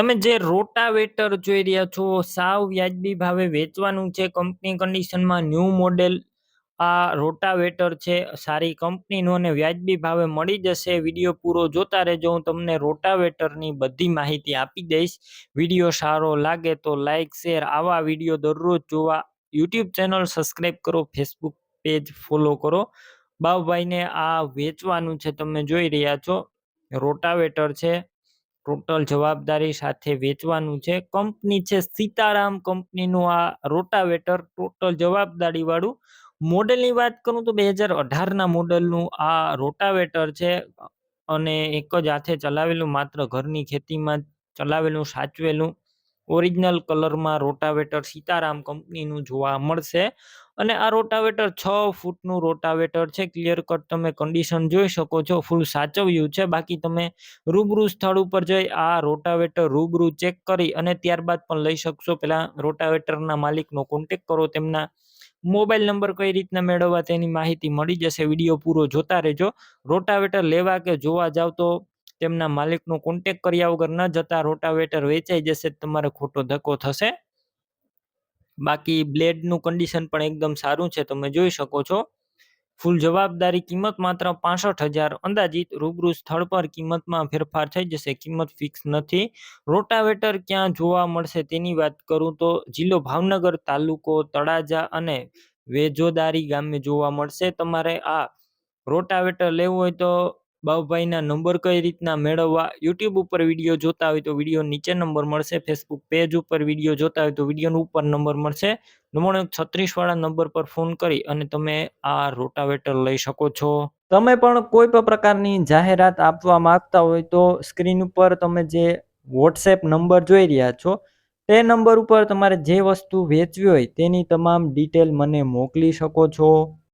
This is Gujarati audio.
તમે જે રોટાવેટર જોઈ રહ્યા છો, સાવ વ્યાજબી ભાવે વેચવાનું છે. કંપની કન્ડિશનમાં ન્યૂ મોડેલ આ રોટાવેટર છે. સારી કંપનીનું અને વ્યાજબી ભાવે મળી જશે. વીડિયો પૂરો જોતા રહેજો. હું તમને રોટાવેટરની બધી માહિતી આપી દઈશ. વીડિયો સારો લાગે તો લાઇક શેર આવા વીડિયો દરરોજ જોવા. યુટ્યુબ ચેનલ સબસ્ક્રાઈબ કરો. ફેસબુક પેજ ફોલો કરો. બાવભાઈને આ વેચવાનું છે. તમે જોઈ રહ્યા છો. રોટાવેટર છે. ટોટલ જવાબદારી સાથે વેચવાનું છે. કંપની છે સીતારામ. કંપનીનું આ રોટાવેટર ટોટલ જવાબદારીવાળું મોડેલની વાત કરું તો બે હજાર અઢારના મોડેલનું આ રોટાવેટર છે અને એક જ હાથે ચલાવેલું, માત્ર ઘરની ખેતીમાં ચલાવેલું, સાચવેલું ઓરિજિનલ કલરમાં રોટાવેટર સીતારામ કંપનીનું જોવા મળશે. અને આ રોટાવેટર છ ફૂટનું રોટાવેટર છે. ક્લિયર કટ તમે કન્ડિશન જોઈ શકો છો. ફૂલ સાચવ્યું છે. બાકી તમે રૂબરૂ સ્થળ ઉપર જઈ આ રોટાવેટર રૂબરૂ ચેક કરી અને ત્યારબાદ પણ લઈ શકશો. પેલા રોટાવેટરના માલિકનો કોન્ટેક કરો. તેમના મોબાઈલ નંબર કઈ રીતના મેળવવા તેની માહિતી મળી જશે. વીડિયો પૂરો જોતા રહેજો. રોટાવેટર લેવા કે જોવા જાવ તો તેમના માલિકનો કોન્ટેક કર્યા વગર ન જતા રોટાવેટર વેચાઈ જશે તમારે ખોટો ધક્કો થશે. બાકી બ્લેડનું કન્ડિશન પણ એકદમ સારું છે, તમે જોઈ શકો છો. ફૂલ જવાબદારી કિંમત માત્ર પાસઠ હજાર, અંદાજિત રૂબરૂ સ્થળ પર કિંમતમાં ફેરફાર થઈ જશે, કિંમત ફિક્સ નથી. રોટાવેટર ક્યાં જોવા મળશે તેની વાત કરું તો જિલ્લો ભાવનગર તાલુકો તળાજા અને વેજોદારી ગામે જોવા મળશે. તમારે આ રોટાવેટર લેવું હોય તો બાબુભાઈના નંબર કઈ રીતના મેળવવા યુટ્યુબ ઉપર વીડિયો જોતા હોય તો વીડિયો નીચે નંબર મળશે, ફેસબુક પેજ ઉપર વીડિયો જોતા હોય તો વિડીયોનો ઉપર નંબર મળશે. નવ્વાણું છત્રીસવાળા નંબર પર ફોન કરી અને તમે આ રોટાવેટર લઈ શકો છો. તમે પણ કોઈ પણ પ્રકારની જાહેરાત આપવા માંગતા હોય તો સ્ક્રીન ઉપર તમે જે વોટ્સએપ નંબર જોઈ રહ્યા છો, તે નંબર ઉપર તમારે જે વસ્તુ વેચવી હોય તેની તમામ ડિટેલ મને મોકલી શકો છો.